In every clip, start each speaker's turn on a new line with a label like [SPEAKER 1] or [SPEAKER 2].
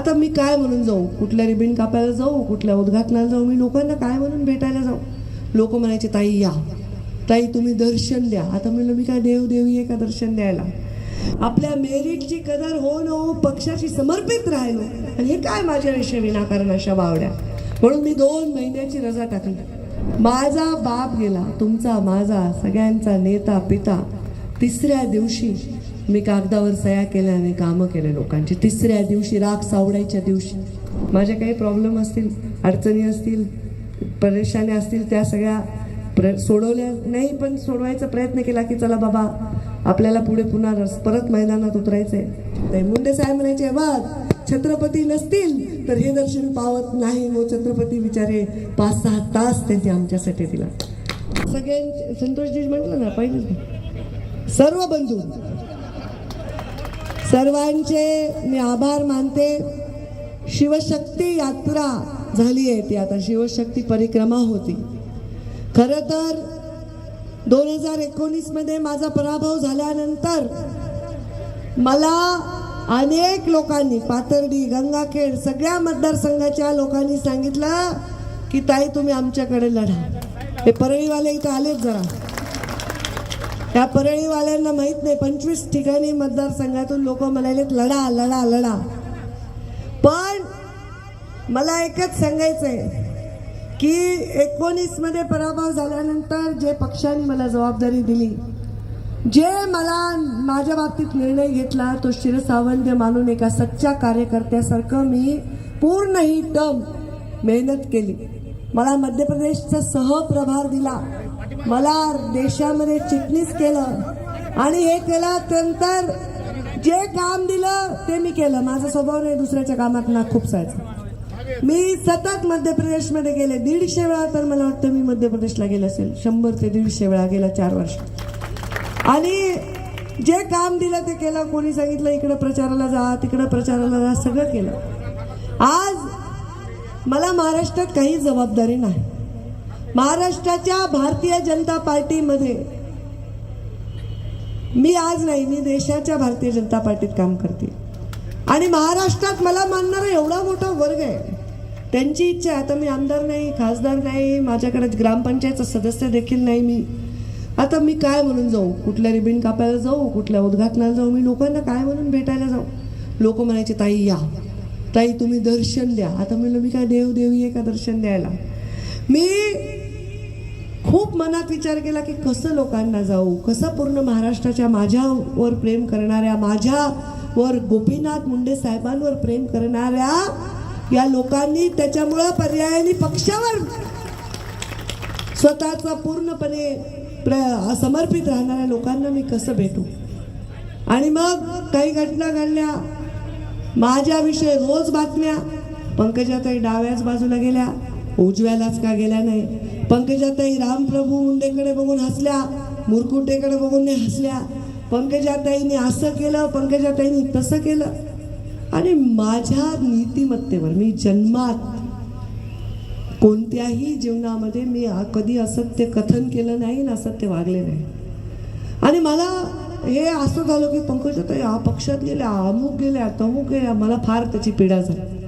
[SPEAKER 1] आता मी काय म्हणून जाऊ? कुठल्या रिबिन कापायला जाऊ? कुठल्या उद्घाटनाला जाऊ? मी लोकांना काय म्हणून भेटायला जाऊ? लोक म्हणायचे ताई या. ताई तुम्ही दर्शन द्या. आता म्हणलं मी काय देव देवी आहे का दर्शन द्यायला? आपल्या मेरिटची कदर हो न हो पक्षाशी समर्पित राहिलो. आणि हे काय माझ्याविषयी विनाकारण अशा बावड्या? म्हणून मी दोन महिन्याची रजा टाकली. माझा बाप गेला तुमचा माझा सगळ्यांचा नेता पिता. तिसऱ्या दिवशी मी कागदावर सह्या केल्या आणि कामं केले लोकांची. तिसऱ्या दिवशी राग सावडायच्या दिवशी. माझे काही प्रॉब्लेम असतील अडचणी असतील परेशान्या असतील त्या सगळ्या प्र सोडवल्या नाही पण सोडवायचा प्रयत्न केला की चला बाबा आपल्याला पुढे पुन्हा रस परत मैदानात उतरायचंय. ते मुंडे साहेब म्हणायचे बघ छत्रपती नसतील तर हे दर्शन पावत नाही. व छत्रपती विचारे पाच सहा तास त्यांनी आमच्यासाठी दिला. सगळ्यांचे संतोषजी म्हटलं ना पाहिजे सर्व बंधू सर्वांचे मी आभार मानते. शिवशक्ती यात्रा झाली आहे ती. आता शिवशक्ती परिक्रमा होती. खरं तर दोन हजार एकोणीसमध्ये माझा पराभव झाल्यानंतर मला अनेक लोकांनी पाथर्डी गंगाखेड सगळ्या मतदारसंघाच्या लोकांनी सांगितलं की ताई तुम्ही आमच्याकडे लढा. हे परळीवाले इथं आलेच जरा. या परळीवाल्यांना माहीत नाही पंचवीस ठिकाणी मतदारसंघातून लोक म्हणालेत लढा लढा लढा. पण मला एकच सांगायचंय की एकोणीसमध्ये पराभव झाल्यानंतर जे पक्षाने मला जबाबदारी दिली जे मला माझ्या बाबतीत निर्णय घेतला तो शिरसावंत मानून एका सच्च्या कार्यकर्त्यासारखं मी पूर्ण ही टर्म मेहनत केली. मला मध्य प्रदेशचा सहप्रभार दिला. मला देशामध्ये चिटणीस केलं आणि हे केलं जे काम दिलं ते मी केलं. माझा स्वभाव नाही दुसऱ्याच्या कामात ना खूप सायचं. मी सतत मध्य प्रदेशमध्ये गेले. दीडशे वेळा तर मला वाटतं मी मध्य प्रदेशला गेले असेल. शंभर ते दीडशे वेळा गेला चार वर्ष. आणि जे काम दिलं ते केलं. कोणी सांगितलं इकडं प्रचाराला जा तिकडं प्रचाराला जा सगळं केलं. आज मला महाराष्ट्रात काही जबाबदारी नाही. महाराष्ट्राच्या भारतीय जनता पार्टीमध्ये मी आज नाही मी देशाच्या भारतीय जनता पार्टीत काम करते. आणि महाराष्ट्रात मला मानणारा एवढा मोठा वर्ग आहे त्यांची इच्छा आता मी आमदार नाही खासदार नाही माझ्याकडे ग्रामपंचायतचं सदस्य देखील नाही मी. आता मी काय म्हणून जाऊ? कुठल्या रिबिन कापायला जाऊ? कुठल्या उद्घाटनाला जाऊ? मी लोकांना काय म्हणून भेटायला जाऊ? लोक म्हणायचे ताई या. ताई तुम्ही दर्शन द्या. आता म्हणलं मी काय देव देवी आहे का दर्शन द्यायला? मी खूप मनात विचार केला की कसं लोकांना जाऊ कसं पूर्ण महाराष्ट्राच्या माझ्यावर प्रेम करणाऱ्या माझ्यावर गोपीनाथ मुंडे साहेबांवर प्रेम करणाऱ्या या लोकांनी त्याच्यामुळं पर्यायाने पक्षावर स्वतःचा पूर्णपणे प्र समर्पित राहणाऱ्या लोकांना मी कसं भेटू? आणि मग काही घटना घडल्या. माझ्याविषयी रोज बातम्या. पंकजाताई डाव्याच बाजूला गेल्या. उजव्यालाच का गेल्या नाही? पंकजाताई रामप्रभू मुंडेकडे बघून हसल्या मुरकुटेकडे बघून नाही हसल्या. पंकजाताईने असं केलं पंकजाताईने तसं केलं. आणि माझ्या नीतिमत्तेवर मी जन्मात कोणत्याही जीवनामध्ये मी कधी असत्य कथन केलं नाही आणि असत्य वागले नाही. आणि मला हे असं झालं की पंकजाताई हा पक्षात गेल्या अमुक गेल्या तमुक गेल्या मला फार त्याची पीडा झाली.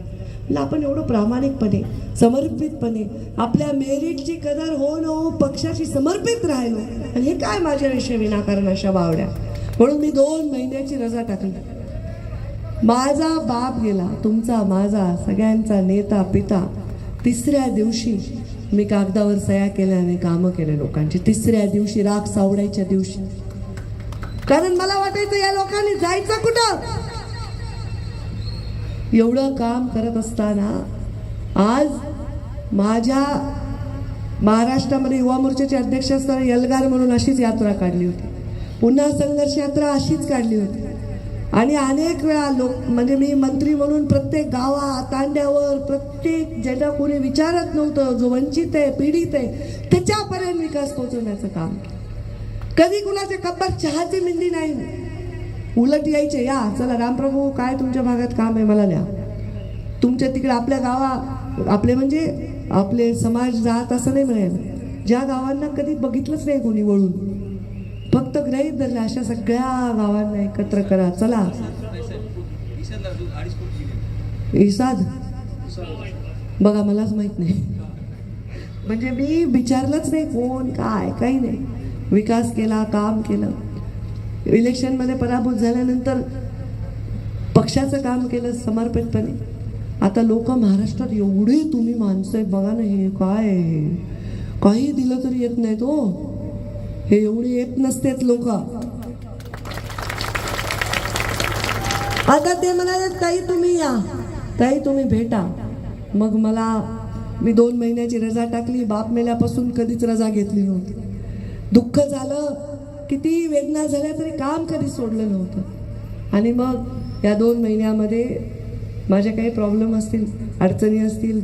[SPEAKER 1] म्हणलं आपण एवढं प्रामाणिकपणे समर्पितपणे आपल्या मेरिटची कदर हो न हो पक्षाशी समर्पित राहिलो. आणि हे काय माझ्याविषयी विनाकारण अशा बावड्या? म्हणून मी दोन महिन्याची रजा टाकली. माझा बाप गेला तुमचा माझा सगळ्यांचा नेता पिता. तिसऱ्या दिवशी मी कागदावर सह्या केल्या आणि कामं केले लोकांची. तिसऱ्या दिवशी राग सावडायच्या दिवशी. कारण मला वाटायचं या लोकांनी जायचं कुठं? एवढं काम करत असताना आज माझ्या महाराष्ट्रामध्ये युवा मोर्चाचे अध्यक्ष असताना यलगार म्हणून अशीच यात्रा काढली होती. पुन्हा संघर्ष यात्रा अशीच काढली होती. आणि अनेक वेळा लोक म्हणजे मी मंत्री म्हणून प्रत्येक गावात तांड्यावर प्रत्येक ज्याला कोणी विचारत नव्हतं जो वंचित आहे पीडित आहे त्याच्यापर्यंत विकास पोहोचवण्याचं काम कधी कुणाचे कब्बर चहाची मिंदी नाही. उलट यायचे या चला रामप्रभू काय तुमच्या भागात काम आहे मला द्या तुमच्या तिकडे आपल्या गावा आपले म्हणजे आपले समाज जात असं नाही मिळेल. ज्या गावांना कधी बघितलंच नाही कोणी वळून. फक्त ग्रहित धरलं अशा सगळ्या गावांना एकत्र करा चला. इसाद. बघा मलाच माहीत नाही. म्हणजे मी विचारलंच नाही कोण काय काही नाही. विकास केला काम केलं. इलेक्शनमध्ये पराभूत झाल्यानंतर पक्षाचं काम केलं समर्पितपणे. आता लोक महाराष्ट्रात एवढे तुम्ही माणसं आहे बघा ना हे काय आहे काही दिलं तरी येत नाही तो हो. हे एवढे येत नसतेत लोक. आता ते म्हणाले ताई तुम्ही या. ताई तुम्ही भेटा. मग मला मी दोन महिन्याची रजा टाकली बाप मेल्यापासून कधीच रजा घेतली नव्हती. दुःख झालं किती वेदना झाल्या तरी काम कधी सोडलं नव्हतं. आणि मग या दोन महिन्यामध्ये माझ्या काही प्रॉब्लेम असतील अडचणी असतील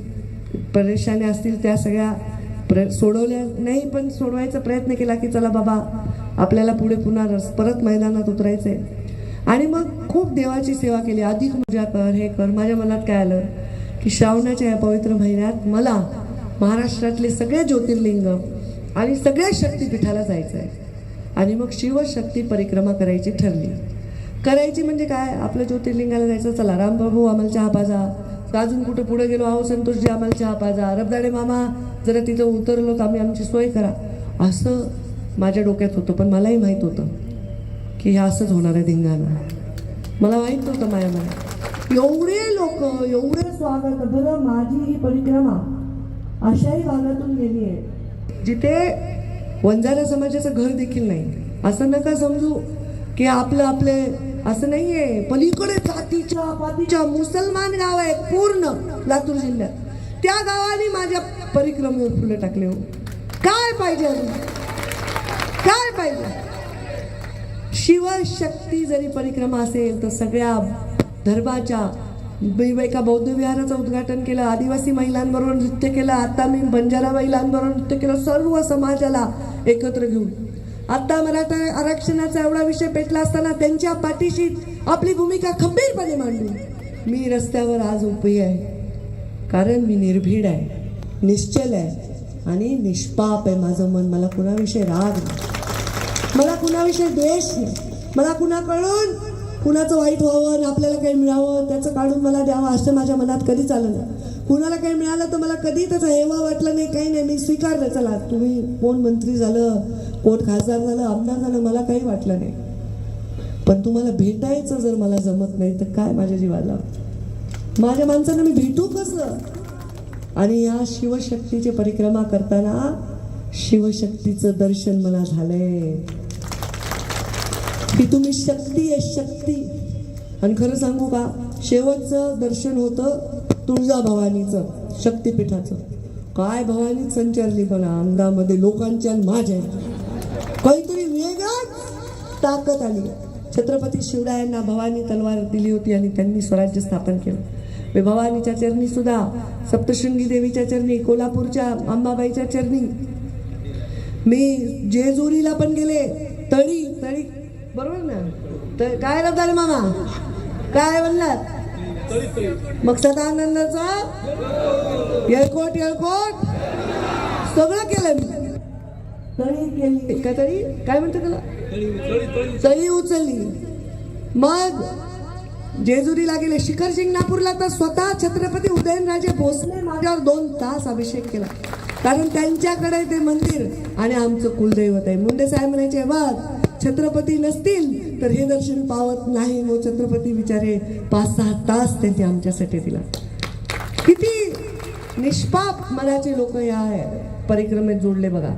[SPEAKER 1] परेशान्या असतील त्या सगळ्या प्र सोडवल्या नाही पण सोडवायचा प्रयत्न केला की चला बाबा आपल्याला पुढे पुन्हा रस परत मैदानात उतरायचं आहे आणि मग खूप देवाची सेवा केली. अधिक पूजा कर हे कर. माझ्या मनात काय आलं की श्रावणाच्या या पवित्र महिन्यात मला महाराष्ट्रातले सगळे ज्योतिर्लिंग आणि सगळ्या शक्तिपीठाला जायचं आहे आणि मग शिवशक्ती परिक्रमा करायची ठरली. करायची म्हणजे काय? आपलं ज्योतिर्लिंगाला जायचं. चला रामबाबू हो, आम्हाला चहा पाजा. अजून कुठं पुढे गेलो? आहो संतोषजी आम्हाला चहा पाजा. रबदाडे मामा जरा तिथं उतरलो तर आम्ही आमची सोय करा. असं माझ्या डोक्यात होतं पण मलाही माहीत होतं की हे असंच होणार आहे धिंगाणं. मला माहीत नव्हतं माया मनात. एवढे लोक एवढे स्वागत बरं माझी ही परिक्रमा अशाही भागातून गेली आहे. जिथे वंजारा समाजाचं घर देखील नाही. असं नका समजू की आपलं आपले असं नाहीये. पलीकडे जातीच्या पातीच्या मुसलमान गाव आहे पूर्ण लातूर जिल्ह्यात. त्या गावाने माझ्या परिक्रमेवर फुलं टाकले हो. काय पाहिजे अजून? काय पाहिजे? शिवशक्ती जरी परिक्रमा असेल तर सगळ्या धर्माच्या बीबाईका बौद्ध विहाराचं उद्घाटन केलं आदिवासी महिलांबरोबर नृत्य केलं आता मी बंजारा महिलांबरोबर नृत्य केलं सर्व समाजाला एकत्र घेऊन. आता मराठा आरक्षणाचा एवढा विषय पेटला असताना त्यांच्या पाठीशी आपली भूमिका खंबीरपणे मांडली. मी रस्त्यावर आज उभी आहे. कारण मी निर्भीड आहे निश्चल आहे आणि निष्पाप आहे माझं मन. मला कुणाविषयी राग नाही. मला कुणाविषयी द्वेष नाही. मला कुणाकडून कुणाचं वाईट व्हावं आणि आपल्याला काही मिळावं त्याचं काढून मला द्यावं असं माझ्या मनात कधीच आलं नाही. कुणाला काही मिळालं तर मला कधी त्याचं हेवा वाटलं नाही काही नाही मी स्वीकारलं. चला तुम्ही कोण मंत्री झालं कोण खासदार झालं आमदार झालं मला काही वाटलं नाही. पण तुम्हाला भेटायचं जर मला जमत नाही तर काय माझ्या जीवाला? माझ्या माणसांना मी भेटू कसं? आणि या शिवशक्तीची परिक्रमा करताना शिवशक्तीचं दर्शन मला झालंय. की तुम्ही शक्ती आहे शक्ती. आणि खरं सांगू का शेवटचं दर्शन होतं तुळजा भवानीचं शक्तिपीठाचं. काय भवानी संचारली पण अंगामध्ये लोकांच्या माझ्या. काहीतरी वेगळाच ताकद आली. छत्रपती शिवरायांना भवानी तलवार दिली होती आणि त्यांनी स्वराज्य स्थापन केलं. मी भवानीच्या चरणी सुद्धा सप्तशृंगी देवीच्या चरणी कोल्हापूरच्या अंबाबाईच्या चरणी. मी जेजुरीला पण गेले तळी तळी बरोबर ना? तर काय रब्दारे मामा? काय म्हणलात? मग सदानंदाचा येळकोट येळकोट. सगळं केलं मी. तळी केली. का तळी? काय म्हणते त्याला? तळी उचलली. मग जेजुरीला गेले शिखर शिंगणापूरला तर स्वतः छत्रपती उदयनराजे भोसले माझ्यावर दोन तास अभिषेक केला. कारण त्यांच्याकडे ते मंदिर आणि आमचं कुलदैवत आहे. मुंडे साहेब म्हणायचे बघ छत्रपती नसतील तर हे दर्शन पावत नाही. मग छत्रपती विचारे पाच सहा तास त्यांनी आमच्यासाठी दिला. किती निष्पाप मनाचे लोक या परिक्रमेत जोडले बघा.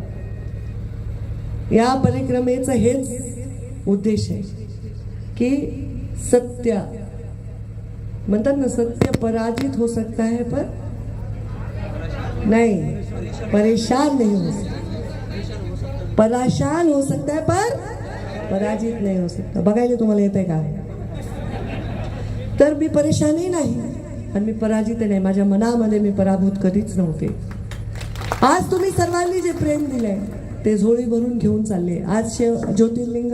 [SPEAKER 1] या परिक्रमेचं हेच उद्देश आहे की सत्य म्हणतात ना सत्य पराजित हो सकता है पर नाही. परेशान नहीं हो सकता। परेशान हो सकता है पर पराजित नहीं हो सकता। बघायला तुम्हाला येत आहे का? तर मी परेशानही नाही आणि मी पराजित नाही. माझ्या मनामध्ये मी पराभूत कधीच नव्हते. आज तुम्ही सर्वांनी जे प्रेम दिलंय ते झोळी भरून घेऊन चालले. आज शेव ज्योतिर्लिंग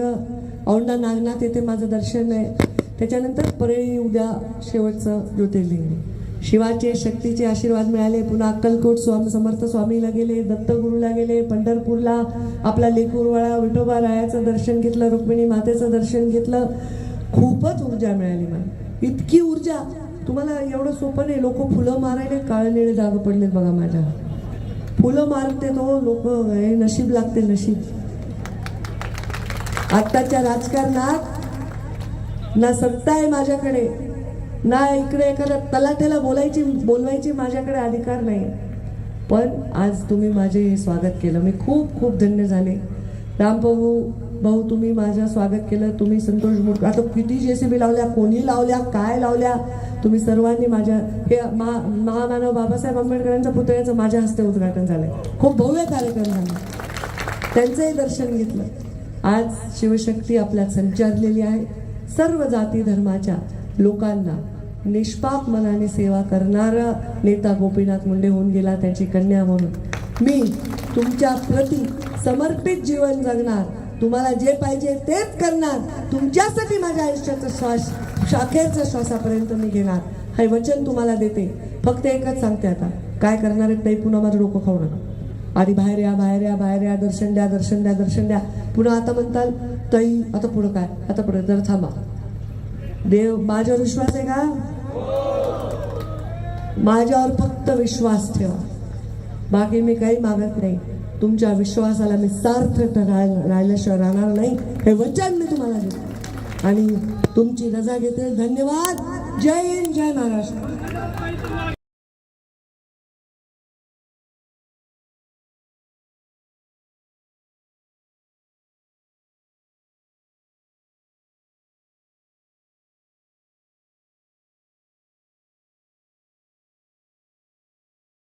[SPEAKER 1] औंढा नागनाथ येथे माझं दर्शन आहे. त्याच्यानंतर परळी उद्या शेवटचं ज्योतिर्लिंग. शिवाचे शक्तीचे आशीर्वाद मिळाले. पुन्हा अक्कलकोट स्वामी समर्थ स्वामीला गेले दत्तगुरूला गेले पंढरपूरला आपला लेकूरवाळा विठोबा रायाचं दर्शन घेतलं रुक्मिणी मातेचं दर्शन घेतलं. खूपच ऊर्जा मिळाली मला. इतकी ऊर्जा. तुम्हाला एवढं सोपं नाही. लोक फुलं मारायला काळनिळे जाग पडलेत बघा माझ्या. फुलं मारते तो लोक हे नशीब लागते नशीब. आत्ताच्या राजकारणात ना सत्ता आहे माझ्याकडे. ना इकडे एखाद्या तलाठ्याला बोलायची बोलवायची माझ्याकडे अधिकार नाही. पण आज तुम्ही माझे हे स्वागत केलं. मी खूप खूप धन्य झाले. रामप्रभू भाऊ तुम्ही माझं स्वागत केलं. तुम्ही संतोष मुड आता किती जे सी बी लावल्या कोणी लावल्या काय लावल्या? तुम्ही सर्वांनी माझ्या हे मा महामानव बाबासाहेब आंबेडकरांच्या पुतळ्याचं माझ्या हस्ते उद्घाटन झालंय. खूप भव्य कार्यक्रम झाला. त्यांचंही दर्शन घेतलं. आज शिवशक्ती आपल्यात संचारलेली आहे. सर्व जाती धर्माच्या लोकांना निष्पाप मनाने सेवा करणारा नेता गोपीनाथ मुंडे होऊन गेला त्याची कन्या म्हणून. मी तुमच्या प्रती समर्पित जीवन जगणार. तुम्हाला जे पाहिजे तेच करणार. तुमच्यासाठी माझ्या आयुष्याचा श्वास शाखेचा श्वासापर्यंत मी घेणार. हे वचन तुम्हाला देते. फक्त एकच सांगते आता. काय करणार आहेत नाही पुन्हा माझं डोकं खाऊ नका. आधी बाहेर या बाहेर या बाहेर या दर्शन द्या दर्शन द्या दर्शन द्या. पुन्हा आता म्हणताल ताई आता पुढं काय? आता पुढं जर थांबा. देव माझ्यावर विश्वास आहे का? माझ्यावर फक्त विश्वास ठेवा. बाकी मी काही मागत नाही. तुमच्या विश्वासाला मी सार्थ राहिल्याशिवाय राहणार नाही. हे वचन मी तुम्हाला देतो. आणि तुमची रजा घेते धन्यवाद. जय हिंद जय महाराष्ट्र.